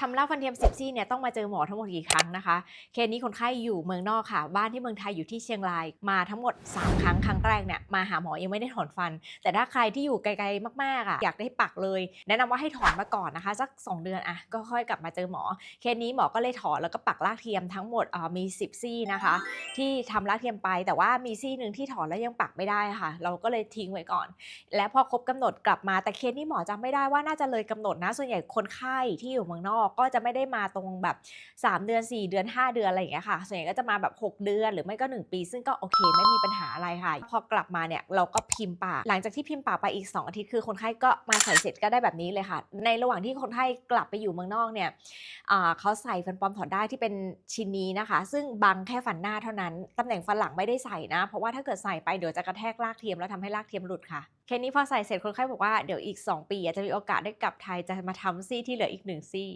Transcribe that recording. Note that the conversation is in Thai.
ทำรากฟันเทียม10ซี่เนี่ยต้องมาเจอหมอทั้งหมดกี่ครั้งนะคะ เคสนี้คนไข้อยู่เมืองนอกค่ะ บ้านที่เมืองไทยอยู่ที่เชียงรายมาทั้งหมด 3 ครั้งครั้งแรกเนี่ยมาหาหมอยังไม่ได้ถอนฟัน แต่ถ้าใครที่อยู่ไกลๆมากๆอะอยากได้ปักเลย แนะนำว่าให้ถอนมาก่อนนะคะ สัก 2 เดือนอะก็ค่อยกลับมาเจอหมอ เคสนี้หมอก็เลยถอนแล้วก็ปักรากเทียมทั้งหมดอ่ามี 10 ซี่นะคะ ที่ทำรากเทียมไปแต่ว่ามีซี่หนึ่งที่ถอนแล้วยังปักไม่ได้ค่ะ เราก็เลยทิ้งไว้ก่อน และพอครบกำหนดกลับมาแต่เคสนี้หมอจำไม่ได้ว่าน่าจะเลยกำหนดนะส่วนใหญ่คนไข้ที่อยู่เมืองนอกก็จะไม่ได้มาตรงแบบ 3 เดือน 4 เดือน 5 เดือนอะไรอย่างเงี้ยค่ะส่วนใหญ่ก็จะมาแบบ 6 เดือนหรือไม่ก็ 1 ปี ซึ่งก็โอเคไม่มีปัญหาอะไรค่ะ พอกลับมาเนี่ยเราก็พิมพ์ปากหลังจากที่พิมพ์ปากไปอีก 2 อาทิตย์คือคนไข้ก็มาใส่เสร็จก็ได้แบบนี้เลยค่ะ ในระหว่างที่คนไข้กลับไปอยู่เมืองนอกเนี่ยเขาใส่ฟันปลอมถอดได้ที่เป็นชิ้นนี้นะคะ ซึ่งบังแค่ฟันหน้าเท่านั้นตำแหน่งฟันหลังไม่ได้ใส่นะ เพราะว่าถ้าเกิดใส่ไปเดี๋ยวจะกระแทกรากเทียมแล้วทำให้รากเทียมหลุดค่ะเคสนี้พอใส่เสร็จคนไข้บอกว่าเดี๋ยวอีก 2 ปีอาจจะมีโอกาสได้กลับไทยจะมาทำซี่ที่เหลืออีกหนึ่งซี่